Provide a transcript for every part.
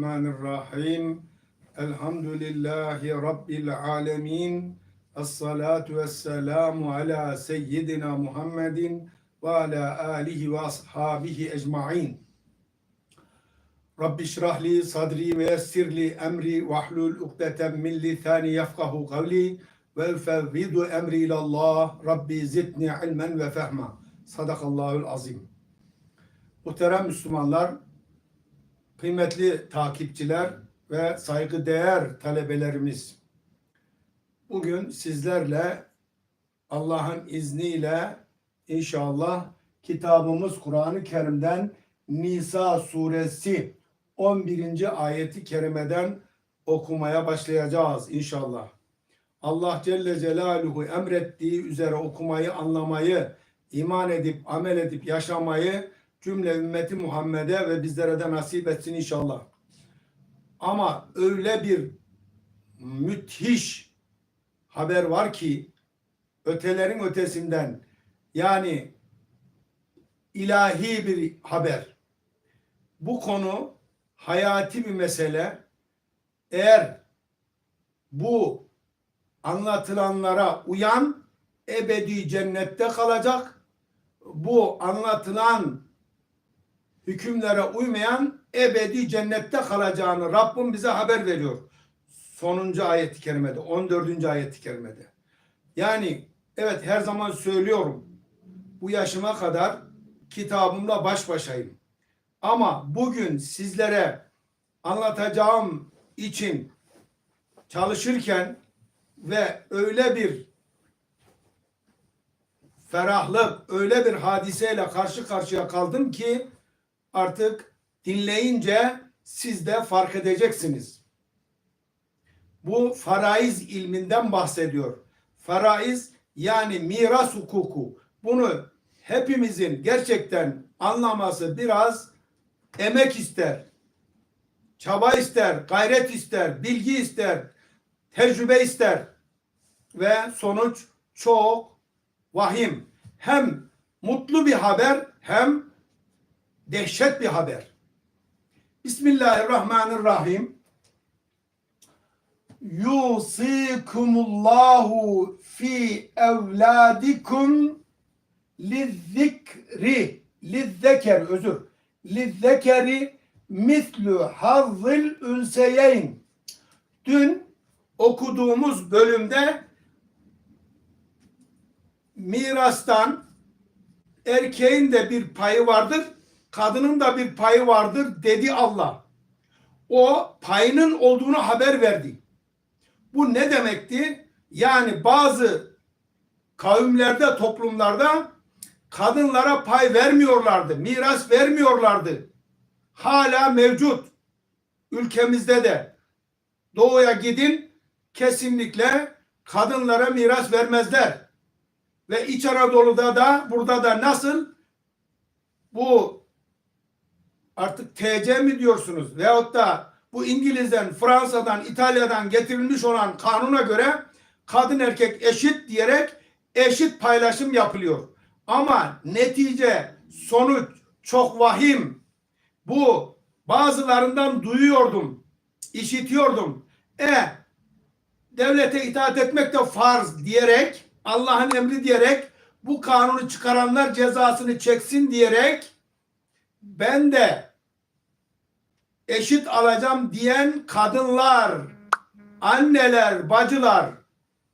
Bismillahirrahmanirrahim. Elhamdülillahi Rabbil alemin. Esselatu vesselamu ala seyyidina Muhammedin ve ala alihi ve ashabihi ecma'in. Rabbi şrahli sadri ve yessirli emri ve ahlul ukdeten min lisani yefkahu kavli ve fevvidu emri ilallah. Rabbi zidni ilmen ve fehma. Sadakallahul azim. Muhterem Müslümanlar, kıymetli takipçiler ve saygıdeğer talebelerimiz. Bugün sizlerle Allah'ın izniyle inşallah kitabımız Kur'an-ı Kerim'den Nisa suresi 11. ayeti kerimeden okumaya başlayacağız inşallah. Allah Celle Celaluhu emrettiği üzere okumayı, anlamayı, iman edip, amel edip, yaşamayı cümle ümmeti Muhammed'e ve bizlere de nasip etsin inşallah. Ama öyle bir müthiş haber var ki ötelerin ötesinden yani ilahi bir haber. Bu konu hayati bir mesele. Eğer bu anlatılanlara uyan ebedi cennette kalacak. Bu anlatılan hükümlere uymayan ebedi cennette kalacağını Rabbim bize haber veriyor. Sonuncu ayet-i kerimede, 14. ayet-i kerimede. Yani evet her zaman söylüyorum. Bu yaşıma kadar kitabımla baş başayım. Ama bugün sizlere anlatacağım için çalışırken ve öyle bir ferahlık, öyle bir hadiseyle karşı karşıya kaldım ki artık dinleyince siz de fark edeceksiniz. Bu faraiz ilminden bahsediyor. Faraiz yani miras hukuku. Bunu hepimizin gerçekten anlaması biraz emek ister. Çaba ister, gayret ister, bilgi ister, tecrübe ister. Ve sonuç çok vahim. Hem mutlu bir haber hem dehşet bir haber. Bismillahirrahmanirrahim. Yusikumullahu fi evladikum lizzikri lizzeker özür lizzekeri mislu hazzil ünseyeyn dün okuduğumuz bölümde mirastan erkeğin de bir payı vardır kadının da bir payı vardır dedi Allah. O payının olduğunu haber verdi. Bu ne demekti? Yani bazı kavimlerde, toplumlarda kadınlara pay vermiyorlardı, miras vermiyorlardı. Hala mevcut. Ülkemizde de doğuya gidin kesinlikle kadınlara miras vermezler. Ve İç Anadolu'da da burada da nasıl bu artık TC mi diyorsunuz veyahut da bu İngiliz'den, Fransa'dan, İtalya'dan getirilmiş olan kanuna göre kadın erkek eşit diyerek eşit paylaşım yapılıyor. Ama netice, sonuç çok vahim. Bu bazılarından duyuyordum, işitiyordum. E devlete itaat etmek de farz diyerek, Allah'ın emri diyerek bu kanunu çıkaranlar cezasını çeksin diyerek ben de eşit alacağım diyen kadınlar, anneler, bacılar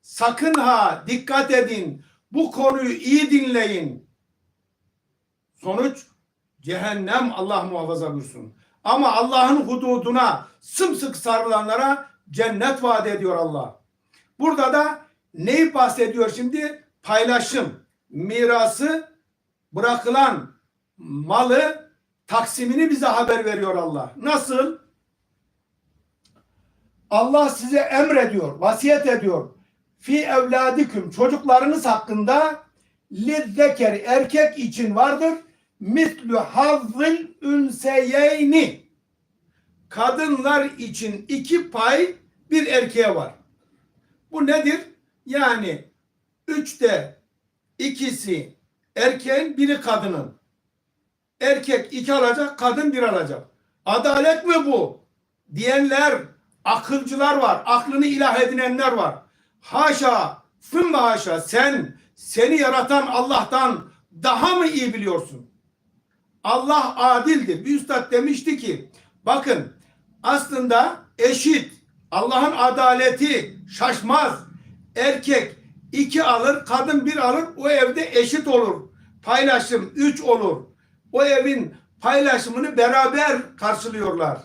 sakın ha dikkat edin. Bu konuyu iyi dinleyin. Sonuç cehennem Allah muhafaza buyursun. Ama Allah'ın hududuna sımsık sarılanlara cennet vaat ediyor Allah. Burada da neyi bahsediyor şimdi? Paylaşım, mirası, bırakılan malı taksimini bize haber veriyor Allah. Nasıl? Allah size emrediyor, vasiyet ediyor. Fi evladiküm çocuklarınız hakkında lizzeker erkek için vardır. Mislü hazzil ünseyeyni kadınlar için iki pay bir erkeğe var. Bu nedir? Yani üçte ikisi erkeğin biri kadının. Erkek iki alacak, kadın bir alacak. Adalet mi bu? diyenler, akılcılar var, aklını ilah edinenler var. Haşa, sümme haşa sen seni yaratan Allah'tan daha mı iyi biliyorsun? Allah adildir. Bir üstad demişti ki bakın aslında eşit Allah'ın adaleti şaşmaz. Erkek iki alır, kadın bir alır. O evde eşit olur. Paylaşım üç olur. O evin paylaşımını beraber karşılıyorlar.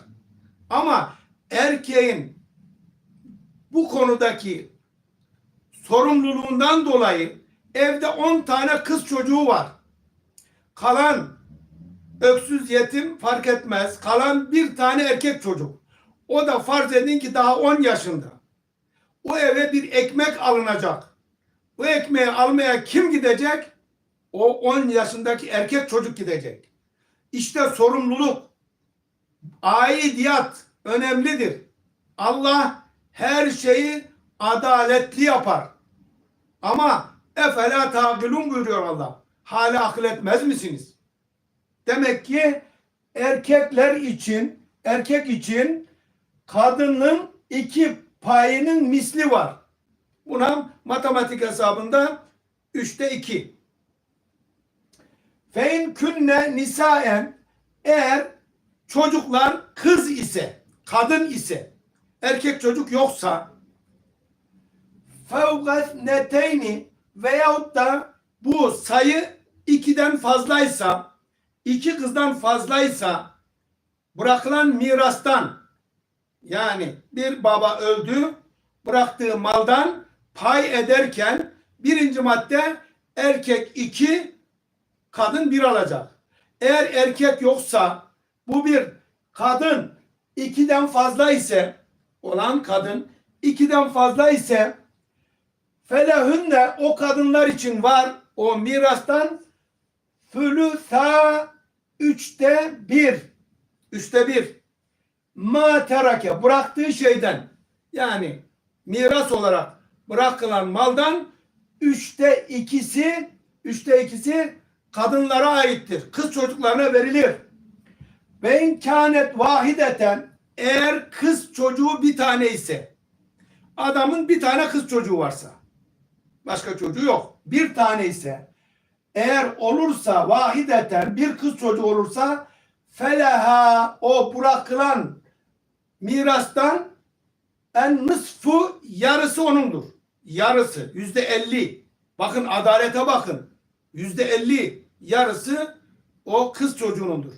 Ama erkeğin bu konudaki sorumluluğundan dolayı evde 10 tane kız çocuğu var. Kalan öksüz yetim fark etmez. Kalan bir tane erkek çocuk. O da farz edin ki daha 10 yaşında. O eve bir ekmek alınacak. O ekmeği almaya kim gidecek? O 10 yaşındaki erkek çocuk gidecek. İşte sorumluluk, aidiyat önemlidir. Allah her şeyi adaletli yapar. Ama efela taqilun buyuruyor Allah. Hala akıl etmez misiniz? Demek ki erkekler için erkek için kadının iki payının misli var. Buna matematik hesabında üçte iki. Fein künne nisaen eğer çocuklar kız ise, kadın ise, erkek çocuk yoksa fevgas neteyni veyahut da bu sayı ikiden fazlaysa, iki kızdan fazlaysa bırakılan mirastan yani bir baba öldü bıraktığı maldan pay ederken birinci madde erkek iki kadın bir alacak. Eğer erkek yoksa bu bir. Kadın ikiden fazla ise olan kadın ikiden fazla ise felehünne o kadınlar için var. O mirastan fülüsa üçte bir. Üçte bir. Ma terake bıraktığı şeyden. Yani miras olarak bırakılan maldan üçte ikisi üçte ikisi kadınlara aittir. Kız çocuklarına verilir. Ve imkanet vahideten eğer kız çocuğu bir tane ise adamın bir tane kız çocuğu varsa başka çocuğu yok. Bir tane ise eğer olursa vahideten bir kız çocuğu olursa feleha o bırakılan mirastan en nısfu yarısı onundur. Yarısı yüzde elli. Bakın adalete bakın. Yüzde elli yarısı o kız çocuğunundur.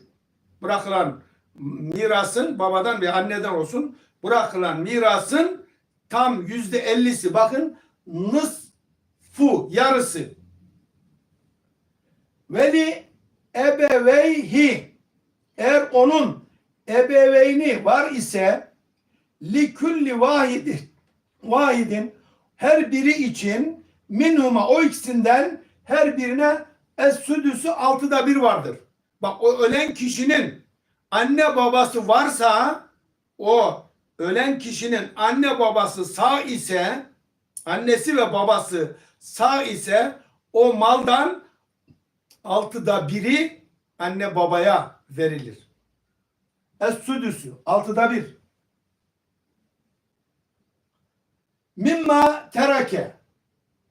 Bırakılan mirasın babadan ve anneden olsun bırakılan mirasın tam yüzde ellisi bakın nısfu yarısı. Veli ebeveyhi eğer onun ebeveyni var ise li külli vahidi vahidin her biri için minhuma o ikisinden her birine es südüsü altıda bir vardır. Bak o ölen kişinin anne babası varsa o ölen kişinin anne babası sağ ise annesi ve babası sağ ise o maldan altıda biri anne babaya verilir. Es südüsü altıda bir. Mimma terake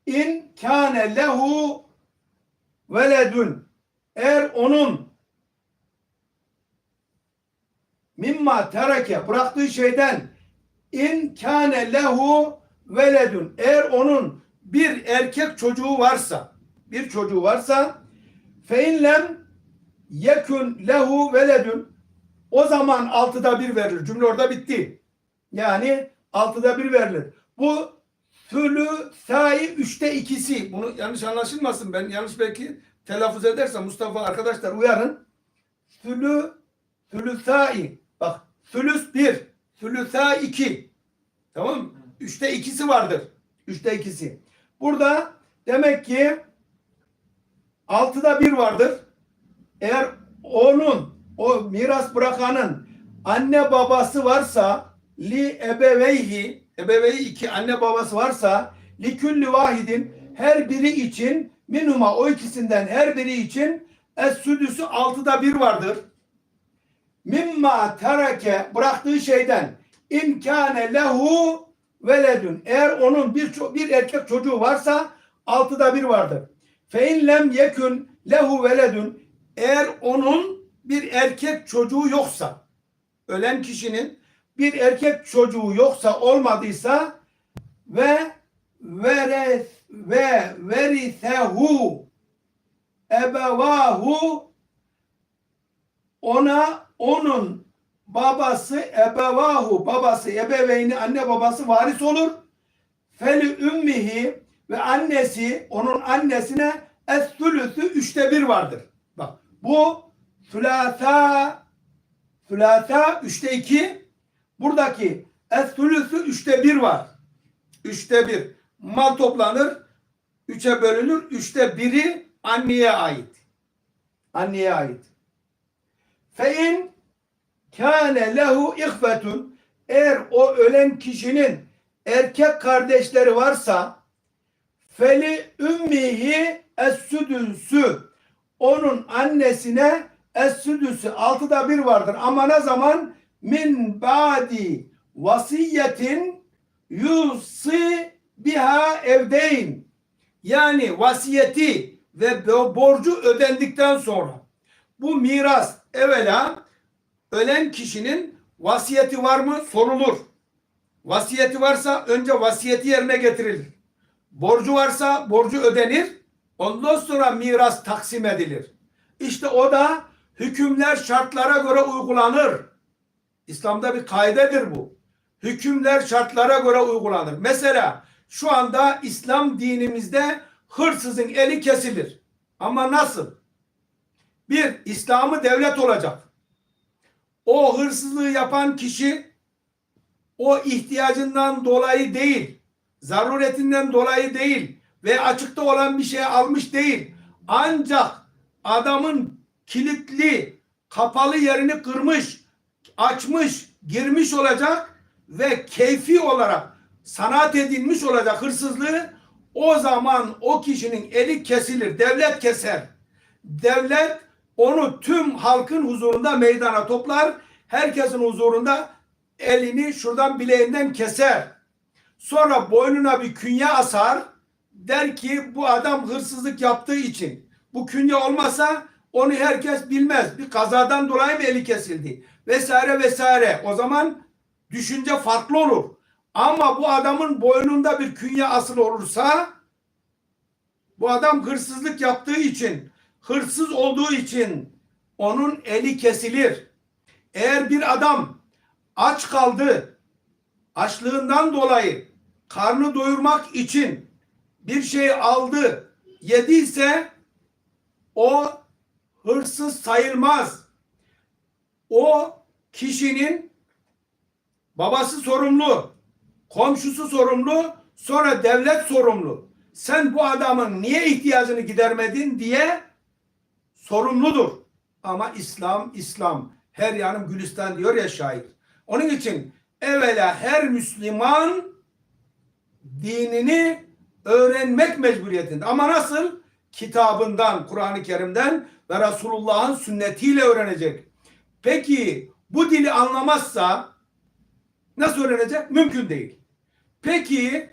in kâne lehu veledun eğer onun mimma terake bıraktığı şeyden in kâne lehu veledun eğer onun bir erkek çocuğu varsa bir çocuğu varsa fe in lem yekun lehu veledun o zaman altıda bir verilir. Cümle orada bitti. Yani altıda bir verilir. Bu Tülü sahi üçte ikisi. Bunu yanlış anlaşılmasın. Ben yanlış belki telaffuz edersem Mustafa arkadaşlar uyarın. Tülü sahi. Bak tülüs bir. Tülü sahi iki. Tamam mı? Üçte ikisi vardır. Üçte ikisi. Burada demek ki altıda bir vardır. Eğer onun o miras bırakanın anne babası varsa li ebeveyhi ebeveyi iki anne babası varsa li külli vahidin her biri için minhuma o ikisinden her biri için es südüsü altıda bir vardır. mimma tereke bıraktığı şeyden imkane lehu veledün. Eğer onun bir, bir erkek çocuğu varsa altıda bir vardır. Fe in lem yekun lehu veledün. Eğer onun bir erkek çocuğu yoksa ölen kişinin bir erkek çocuğu yoksa olmadıysa ve vere ve verisehu ebevahu ona onun babası ebevahu babası ebeveyni anne babası varis olur. Feli ümmihi ve annesi onun annesine es-sülüsü üçte bir vardır. Bak bu sülasa sülasa üçte iki buradaki es-sülüsü üçte bir var. Üçte bir. Mal toplanır. Üçe bölünür. Üçte biri anneye ait. Anneye ait. Fe in kâne lehu ihvetun eğer o ölen kişinin erkek kardeşleri varsa feli ümmihi es-südüsü onun annesine es-südüsü altıda bir vardır ama ne zaman min ba'di vasiyetin yusi biha evdeyn yani vasiyeti ve bo- borcu ödendikten sonra bu miras evvela ölen kişinin vasiyeti var mı sorulur. Vasiyeti varsa önce vasiyeti yerine getirilir. Borcu varsa borcu ödenir. Ondan sonra miras taksim edilir. İşte o da hükümler şartlara göre uygulanır. İslam'da bir kaidedir bu. Hükümler şartlara göre uygulanır. Mesela şu anda İslam dinimizde hırsızın eli kesilir. Ama nasıl? Bir, İslam'ı devlet olacak. O hırsızlığı yapan kişi o ihtiyacından dolayı değil, zaruretinden dolayı değil ve açıkta olan bir şey almış değil. Ancak adamın kilitli, kapalı yerini kırmış, açmış, girmiş olacak ve keyfi olarak sanat edilmiş olacak hırsızlığı o zaman o kişinin eli kesilir. Devlet keser. Devlet onu tüm halkın huzurunda meydana toplar. Herkesin huzurunda elini şuradan bileğinden keser. Sonra boynuna bir künye asar. Der ki bu adam hırsızlık yaptığı için. Bu künye olmasa onu herkes bilmez. Bir kazadan dolayı mı eli kesildi? Vesaire vesaire. O zaman düşünce farklı olur. Ama bu adamın boynunda bir künye asılı olursa bu adam hırsızlık yaptığı için, hırsız olduğu için onun eli kesilir. Eğer bir adam aç kaldı, açlığından dolayı karnı doyurmak için bir şey aldı, yediyse o hırsız sayılmaz. O kişinin babası sorumlu, komşusu sorumlu, sonra devlet sorumlu. Sen bu adamın niye ihtiyacını gidermedin diye sorumludur. Ama İslam, İslam. Her yanım Gülistan diyor ya şair. Onun için evvela her Müslüman dinini öğrenmek mecburiyetinde. Ama nasıl? Kitabından, Kur'an-ı Kerim'den ve Resulullah'ın sünnetiyle öğrenecek. Peki bu dili anlamazsa nasıl öğrenecek? Mümkün değil. Peki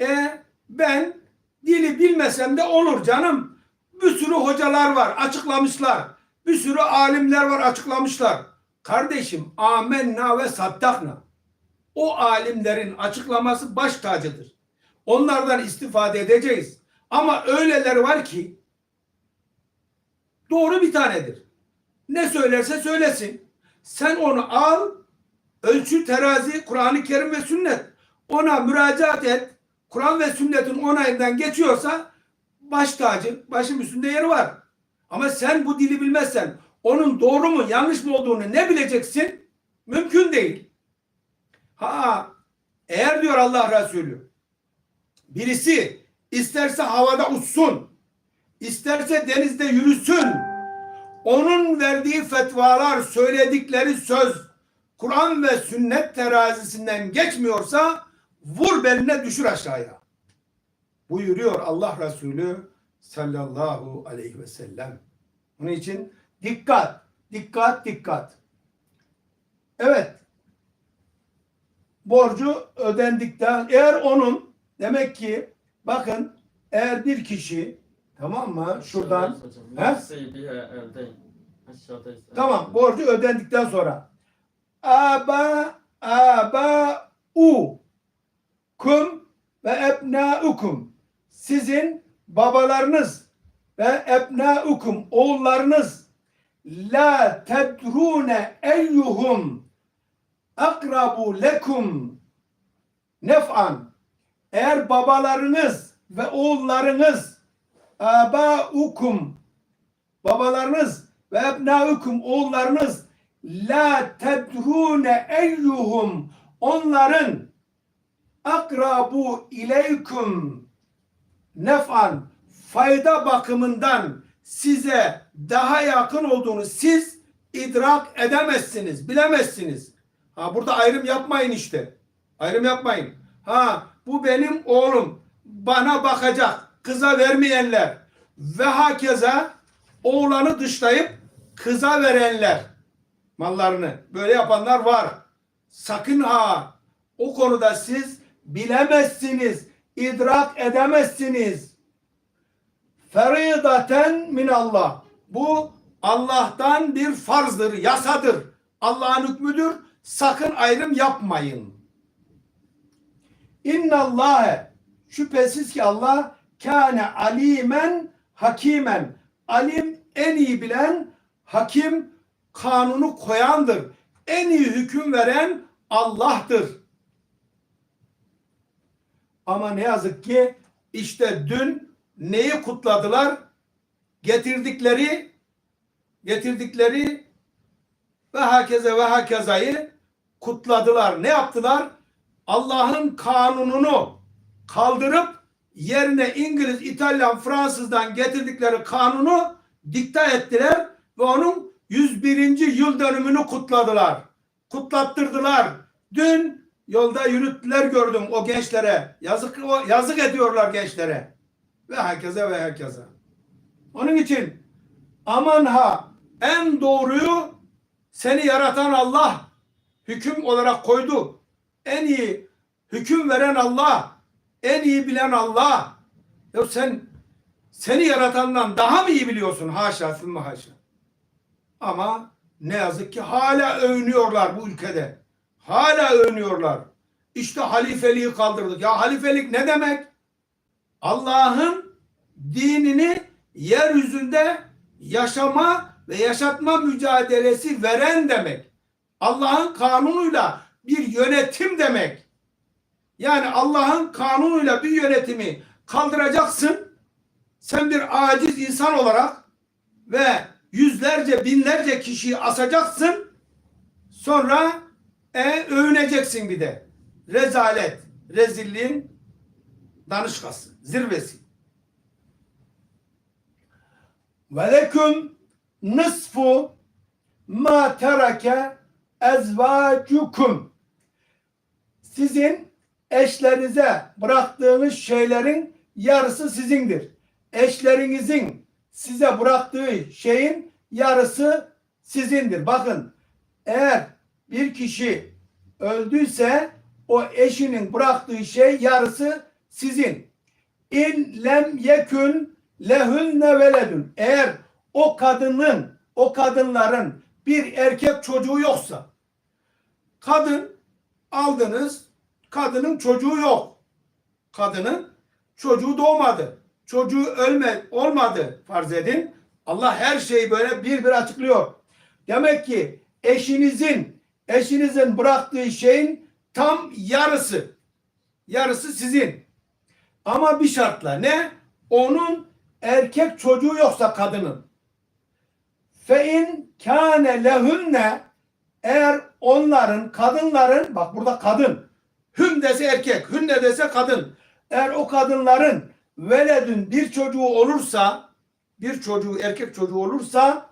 e ben dili bilmesem de olur canım. Bir sürü hocalar var açıklamışlar. Bir sürü alimler var açıklamışlar. Kardeşim amenna ve saddakna. O alimlerin açıklaması baş tacıdır. Onlardan istifade edeceğiz. Ama öyleler var ki doğru bir tanedir. Ne söylerse söylesin. Sen onu al, ölçü terazi, Kur'an-ı Kerim ve sünnet. Ona müracaat et. Kur'an ve sünnetin onayından geçiyorsa baş tacı, başın üstünde yeri var. Ama sen bu dili bilmezsen onun doğru mu yanlış mı olduğunu ne bileceksin? Mümkün değil. Ha eğer diyor Allah Resulü birisi isterse havada uçsun, isterse denizde yürüsün, onun verdiği fetvalar, söyledikleri söz Kur'an ve sünnet terazisinden geçmiyorsa vur beline düşür aşağıya. Buyuruyor Allah Resulü sallallahu aleyhi ve sellem. Bunun için dikkat. Dikkat dikkat. Evet. Borcu ödendikten eğer onun demek ki bakın eğer bir kişi tamam mı? Şuradan. He? Aşağıdayız. Tamam borcu ödendikten sonra. Aba aba u. Kum ve ebnaukum sizin babalarınız ve ebnaukum oğullarınız. La tedrune eyyuhum akrabu lekum. Nef'an. Eğer babalarınız ve oğullarınız abaukum babalarınız ve ebnaukum oğullarınız la tedrune eyyuhum onların akrabu ileykum nef'an fayda bakımından size daha yakın olduğunu siz idrak edemezsiniz, bilemezsiniz. Ha burada ayrım yapmayın işte. Ayrım yapmayın. Ha bu benim oğlum bana bakacak kıza vermeyenler ve hakeza oğlanı dışlayıp kıza verenler mallarını böyle yapanlar var. Sakın ha o konuda siz bilemezsiniz, idrak edemezsiniz. Feridaten min Allah. Bu Allah'tan bir farzdır, yasadır. Allah'ın hükmüdür. Sakın ayrım yapmayın. İnnallâhe şüphesiz ki Allah kâne alimen hakimen. Alim en iyi bilen, hakim kanunu koyandır. En iyi hüküm veren Allah'tır. Ama ne yazık ki işte dün neyi kutladılar? Getirdikleri getirdikleri ve hakeze ve hakezayı kutladılar. Ne yaptılar? Allah'ın kanununu kaldırıp yerine İngiliz, İtalyan, Fransız'dan getirdikleri kanunu dikta ettiler ve onun 101. yıl dönümünü kutladılar. Kutlattırdılar. Dün yolda yürüttüler gördüm o gençlere. Yazık o yazık ediyorlar gençlere. Ve herkese ve herkese. Onun için aman ha en doğruyu seni yaratan Allah hüküm olarak koydu. En iyi hüküm veren Allah, en iyi bilen Allah. Ya sen seni yaratandan daha mı iyi biliyorsun? Haşa, sümme haşa. Ama ne yazık ki hala övünüyorlar bu ülkede. Hala övünüyorlar. İşte halifeliği kaldırdık. Ya halifelik ne demek? Allah'ın dinini yeryüzünde yaşama ve yaşatma mücadelesi veren demek. Allah'ın kanunuyla bir yönetim demek. Yani Allah'ın kanunuyla bir yönetimi kaldıracaksın. Sen bir aciz insan olarak ve yüzlerce binlerce kişiyi asacaksın. Sonra e, övüneceksin bir de. Rezalet, rezilliğin danışkası, zirvesi. Ve leküm nısfu ma terake ezvacukum. Sizin eşlerinize bıraktığınız şeylerin yarısı sizindir. Eşlerinizin size bıraktığı şeyin yarısı sizindir. Bakın eğer bir kişi öldüyse o eşinin bıraktığı şey yarısı sizin. İn lem yekün lehünne veledün. Eğer o kadının, o kadınların bir erkek çocuğu yoksa kadın aldınız, kadının çocuğu yok. Kadının çocuğu doğmadı. Çocuğu ölme olmadı farz edin. Allah her şeyi böyle bir bir açıklıyor. Demek ki eşinizin eşinizin bıraktığı şeyin tam yarısı. Yarısı sizin. Ama bir şartla ne? Onun erkek çocuğu yoksa kadının. Fe in kâne lehünne eğer onların kadınların bak burada kadın hüm dese erkek hünne dese kadın eğer o kadınların veledün bir çocuğu olursa bir çocuğu erkek çocuğu olursa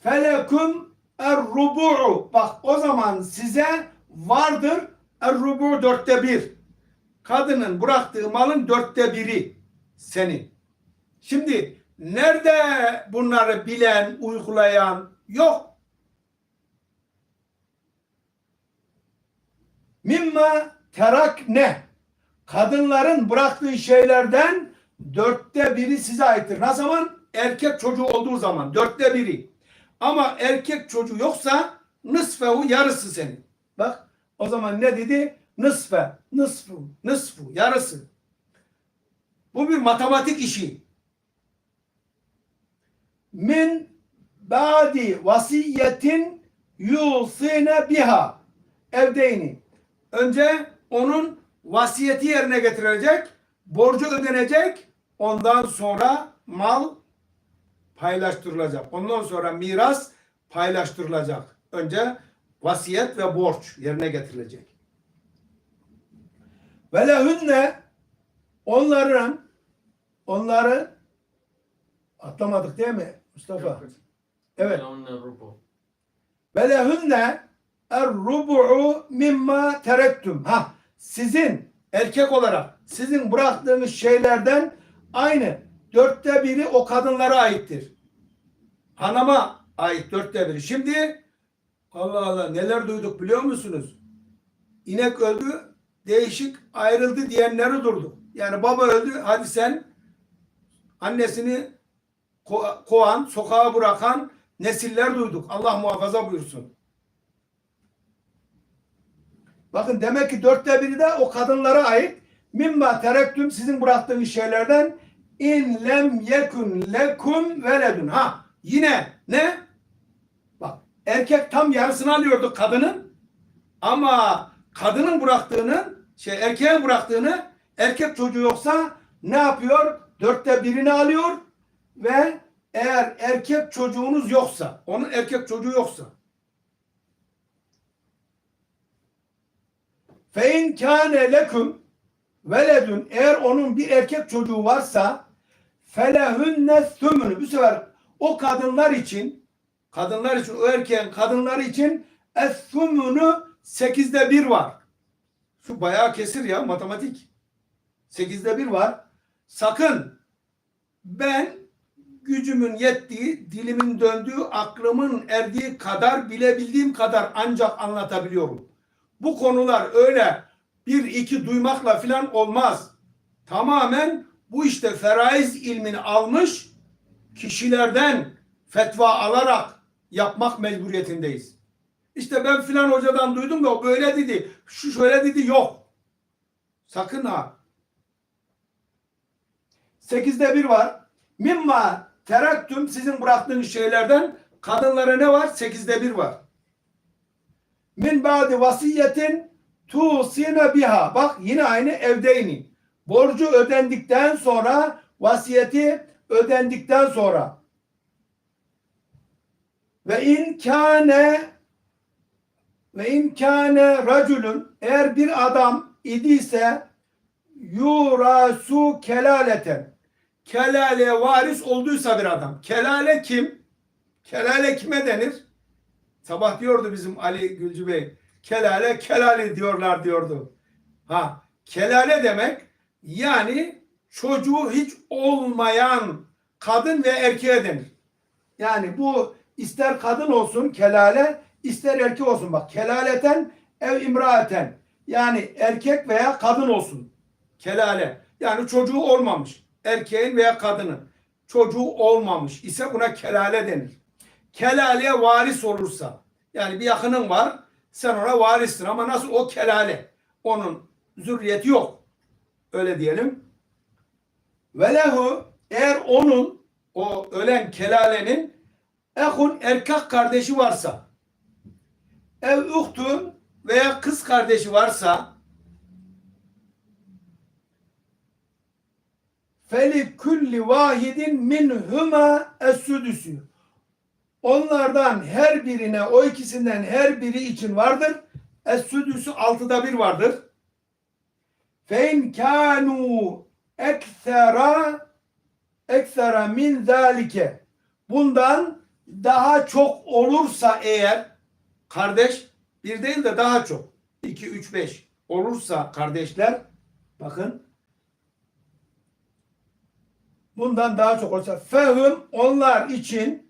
felekum er-rubu'u bak o zaman size vardır er-rubu dörtte bir kadının bıraktığı malın dörtte biri senin. Şimdi nerede bunları bilen, uygulayan Yok. Mimma terak ne? Kadınların bıraktığı şeylerden dörtte biri size aittir. Ne zaman? Erkek çocuğu olduğu zaman. Dörtte biri. Ama erkek çocuğu yoksa nısfehu yarısı senin. Bak o zaman ne dedi? Nısfe, nısfu, nısfu, yarısı. Bu bir matematik işi. Min ba'di vasiyetin yusine biha evdeyni. Önce onun vasiyeti yerine getirilecek, borcu ödenecek, ondan sonra mal paylaştırılacak. Ondan sonra miras paylaştırılacak. Önce vasiyet ve borç yerine getirilecek. Ve lehünne onların onları atlamadık değil mi Mustafa? Evet. Ve lehünne er-rubu'u mimma terektüm. Ha, sizin erkek olarak sizin bıraktığınız şeylerden aynı dörtte biri o kadınlara aittir. Hanıma ait dörtte biri. Şimdi Allah Allah neler duyduk biliyor musunuz? İnek öldü, değişik ayrıldı diyenleri durduk. Yani baba öldü, hadi sen annesini ko- kovan, sokağa bırakan nesiller duyduk. Allah muhafaza buyursun. Bakın demek ki dörtte biri de o kadınlara ait. Mimma terektüm sizin bıraktığınız şeylerden in lem yekun lekum veledun. Ha yine ne? Bak erkek tam yarısını alıyordu kadının ama kadının bıraktığının şey erkeğin bıraktığını erkek çocuğu yoksa ne yapıyor? Dörtte birini alıyor ve eğer erkek çocuğunuz yoksa onun erkek çocuğu yoksa Fe in kâne lekum veledun eğer onun bir erkek çocuğu varsa felehünne thümünü bu sefer o kadınlar için kadınlar için o erkeğin kadınları için es-thümünü sekizde bir var. Şu bayağı kesir ya matematik. Sekizde bir var. Sakın ben gücümün yettiği, dilimin döndüğü, aklımın erdiği kadar bilebildiğim kadar ancak anlatabiliyorum. Bu konular öyle bir iki duymakla filan olmaz. Tamamen bu işte feraiz ilmini almış kişilerden fetva alarak yapmak mecburiyetindeyiz. İşte ben filan hocadan duydum da o böyle dedi, şu şöyle dedi yok. Sakın ha. Sekizde bir var. Mimma teraktüm sizin bıraktığınız şeylerden kadınlara ne var? Sekizde bir var min ba'di vasiyetin tusine biha. Bak yine aynı evdeyni. Borcu ödendikten sonra vasiyeti ödendikten sonra ve in kâne ve in kâne racülün eğer bir adam idiyse yurasu kelaleten kelaleye varis olduysa bir adam. Kelale kim? Kelale kime denir? Sabah diyordu bizim Ali Gülcü Bey. Kelale kelale diyorlar diyordu. Ha kelale demek yani çocuğu hiç olmayan kadın ve erkeğe denir. Yani bu ister kadın olsun kelale ister erkek olsun. Bak kelaleten ev imraeten yani erkek veya kadın olsun. Kelale. Yani çocuğu olmamış. Erkeğin veya kadının. Çocuğu olmamış ise buna kelale denir kelaleye varis olursa yani bir yakının var sen ona varissin ama nasıl o kelale onun zürriyeti yok. Öyle diyelim. Ve lehu eğer onun o ölen kelalenin ehun erkek kardeşi varsa ev uhtun veya kız kardeşi varsa feli kulli vahidin minhuma es-sudüsü Onlardan her birine, o ikisinden her biri için vardır. Es-südüsü altıda bir vardır. Fein kanu eksera eksera min zalike. Bundan daha çok olursa eğer kardeş bir değil de daha çok. 2 3 5 olursa kardeşler bakın bundan daha çok olursa fehum onlar için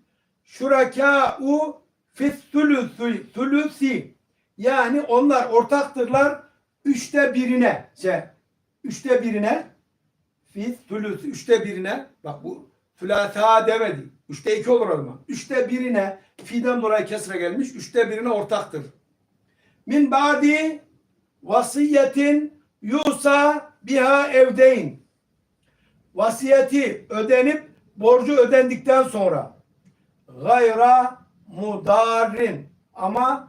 şurakâ'u fissülüsü sülüsi yani onlar ortaktırlar üçte birine şey, üçte birine fis sülüsü üçte birine bak bu fülâsâ demedi. Üçte iki olur o zaman. Üçte birine fi'den dolayı kesre gelmiş. Üçte birine ortaktır. Min ba'di vasiyetin yusa biha evdeyn. Vasiyeti ödenip borcu ödendikten sonra gayra mudarrin ama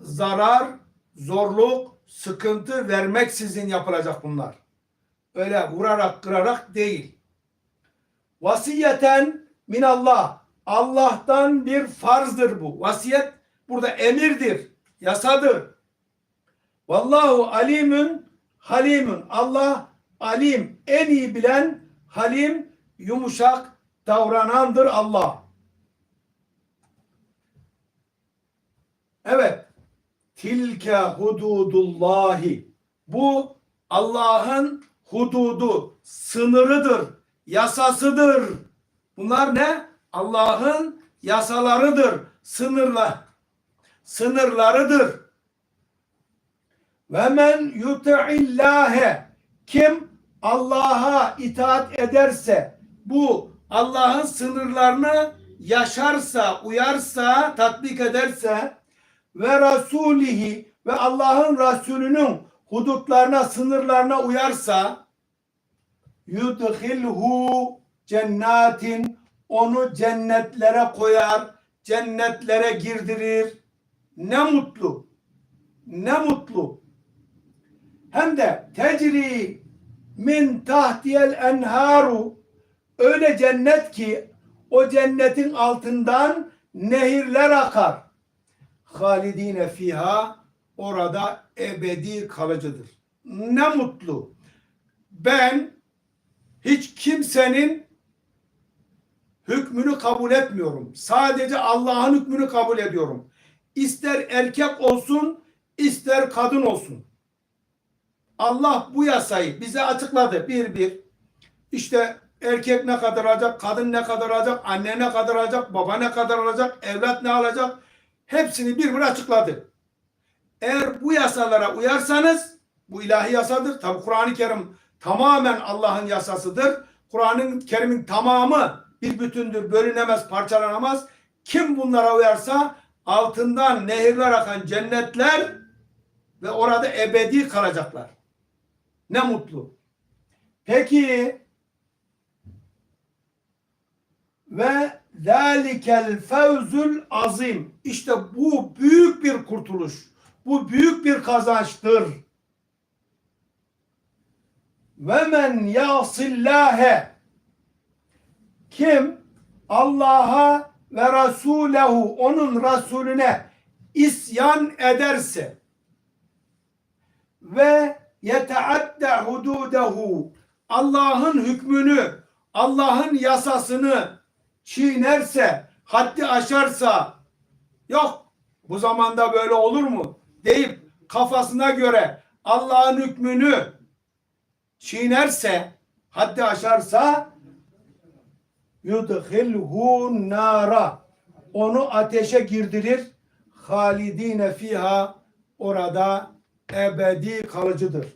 zarar, zorluk, sıkıntı vermeksizin yapılacak bunlar. Öyle vurarak kırarak değil. Vasiyeten minallah. Allah'tan bir farzdır bu. Vasiyet burada emirdir, yasadır. Vallahu alimün halimun. Allah alim, en iyi bilen, halim, yumuşak davranandır Allah. Evet. Tilke hududullahi. Bu Allah'ın hududu, sınırıdır, yasasıdır. Bunlar ne? Allah'ın yasalarıdır, sınırla sınırlarıdır. Ve men yuti'illâhe kim Allah'a itaat ederse bu Allah'ın sınırlarını yaşarsa, uyarsa, tatbik ederse ve rasulihi ve Allah'ın Resulünün hudutlarına, sınırlarına uyarsa yudhilhu cennetin onu cennetlere koyar, cennetlere girdirir. Ne mutlu. Ne mutlu. Hem de tecri min tahtiyel enharu öyle cennet ki o cennetin altından nehirler akar. Halidine fiha orada ebedi kalıcıdır. Ne mutlu. Ben hiç kimsenin hükmünü kabul etmiyorum. Sadece Allah'ın hükmünü kabul ediyorum. İster erkek olsun, ister kadın olsun. Allah bu yasayı bize açıkladı bir bir. İşte erkek ne kadar alacak, kadın ne kadar alacak, anne ne kadar alacak, baba ne kadar alacak, evlat ne alacak. Hepsini bir bir açıkladı. Eğer bu yasalara uyarsanız bu ilahi yasadır. Tabi Kur'an-ı Kerim tamamen Allah'ın yasasıdır. Kur'an-ı Kerim'in tamamı bir bütündür, bölünemez, parçalanamaz. Kim bunlara uyarsa altından nehirler akan cennetler ve orada ebedi kalacaklar. Ne mutlu. Peki ve zalikel fevzul azim. İşte bu büyük bir kurtuluş. Bu büyük bir kazançtır. Ve men yasillâhe kim Allah'a ve Resulehu onun Resulüne isyan ederse ve yeteadde hududehu Allah'ın hükmünü, Allah'ın yasasını çiğnerse, haddi aşarsa yok bu zamanda böyle olur mu deyip kafasına göre Allah'ın hükmünü çiğnerse, haddi aşarsa yudhilhu nara onu ateşe girdirir halidine fiha orada ebedi kalıcıdır.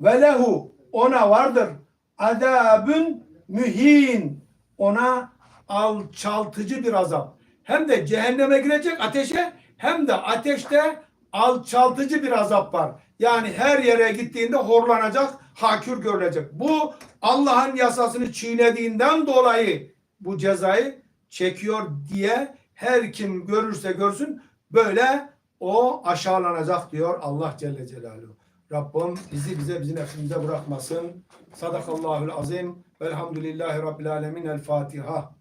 Ve lehu ona vardır azabün mühin ona alçaltıcı bir azap. Hem de cehenneme girecek ateşe hem de ateşte alçaltıcı bir azap var. Yani her yere gittiğinde horlanacak, hakür görülecek. Bu Allah'ın yasasını çiğnediğinden dolayı bu cezayı çekiyor diye her kim görürse görsün böyle o aşağılanacak diyor Allah Celle Celaluhu. Rabbim bizi bize bizim nefsimize bırakmasın. Sadakallahul azim. Velhamdülillahi Rabbil alemin. El Fatiha.